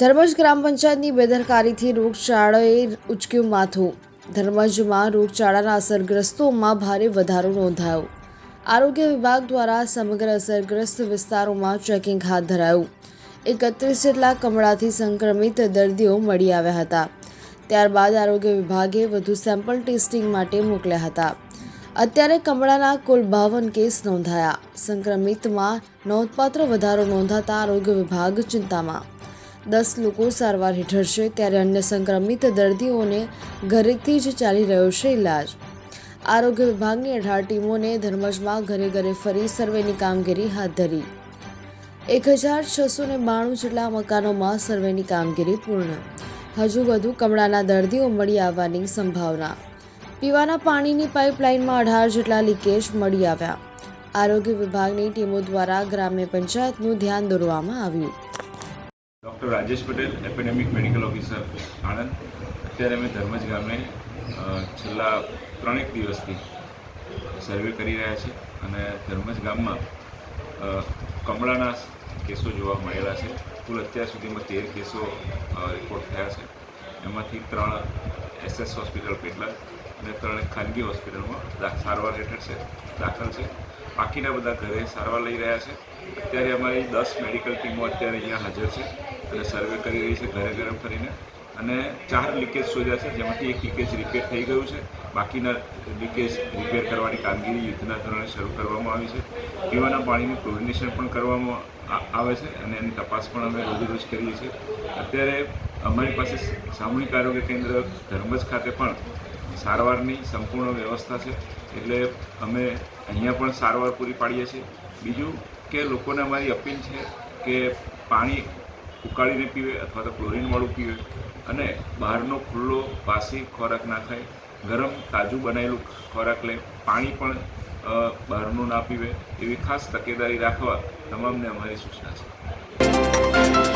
ધર્મજ ગ્રામ પંચાયતની બેદરકારીથી રોગચાળાએ ઉચક્યું માથું. ધર્મજમાં રોગચાળાના અસરગ્રસ્તોમાં ભારે વધારો નોંધાયો. આરોગ્ય વિભાગ દ્વારા સમગ્ર અસરગ્રસ્ત વિસ્તારોમાં ચેકિંગ હાથ ધરાયું. એકત્રીસ જેટલા કમળાથી સંક્રમિત દર્દીઓ મળી આવ્યા હતા. ત્યારબાદ આરોગ્ય વિભાગે વધુ સેમ્પલ ટેસ્ટિંગ માટે મોકલ્યા હતા. અત્યારે કમળાના કુલ બાવન કેસ નોંધાયા. સંક્રમિતમાં નોંધપાત્ર વધારો નોંધાતા આરોગ્ય વિભાગ ચિંતામાં. દસ લોકો સારવાર હેઠળ છે ત્યારે અન્ય સંક્રમિત દર્દીઓને ઘરેથી જ ચાલી રહ્યો છે ઇલાજ આરોગ્ય વિભાગની અઢાર ટીમોને ધર્મજમાં ઘરે ઘરે ફરી સર્વેની કામગીરી હાથ ધરી. એક હજાર છસો ને બાણું જેટલા મકાનોમાં સર્વેની કામગીરી પૂર્ણ. હજુ વધુ કમળાના દર્દીઓ મળી આવવાની સંભાવના. પીવાના પાણીની પાઇપલાઇનમાં અઢાર જેટલા લીકેજ મળી આવ્યા. આરોગ્ય વિભાગની ટીમો દ્વારા ગ્રામ્ય પંચાયતનું ધ્યાન દોરવામાં આવ્યું. Doctor Rajesh Patel, epidemic medical officer, Anand. અત્યારે અમે ધર્મજ ગામે છેલ્લા ત્રણેક દિવસથી સર્વે કરી રહ્યા છીએ અને ધર્મજ ગામમાં કમળાના કેસો જોવા મળેલા છે. કુલ અત્યાર સુધીમાં તેર કેસો રિપોર્ટ થયા છે. એમાંથી ત્રણ એસએસ હોસ્પિટલ પેટલાદ અને ત્રણે ખાનગી હોસ્પિટલમાં સારવાર હેઠળ છે, દાખલ છે. બાકીના બધા ઘરે સારવાર લઈ રહ્યા છે. અત્યારે અમારી દસ મેડિકલ ટીમો અત્યારે અહીંયા હાજર છે અને સર્વે કરી રહી છે ઘરે ઘરે ફરીને અને ચાર લીકેજ શોધ્યા છે, જેમાંથી એક લીકેજ રિપેર થઈ ગયું છે. બાકીના લીકેજ રિપેર કરવાની કામગીરી યુદ્ધના ધોરણે શરૂ કરવામાં આવી છે. પીવાના પાણીનું ક્લોરિનેશન પણ કરવામાં આવે છે અને એની તપાસ પણ અમે રોજે રોજ કરીએ છીએ. અત્યારે અમારી પાસે સામૂહિક આરોગ્ય કેન્દ્ર ધર્મજ ખાતે પણ સારવારની સંપૂર્ણ વ્યવસ્થા છે. એટલે અમે અહીંયા પણ સારવાર પૂરી પાડીએ છીએ. બીજું કે લોકોને અમારી અપીલ છે કે પાણી ઉકાળીને પીવે અથવા તો ક્લોરીનવાળું પીવે અને બહારનો ખુલ્લો વાસી ખોરાક ના ખાય. ગરમ તાજું બનાવેલું ખોરાક લે. પાણી પણ બહારનું ના પીવે. એવી ખાસ તકેદારી રાખવા તમામને અમારી સૂચના છે.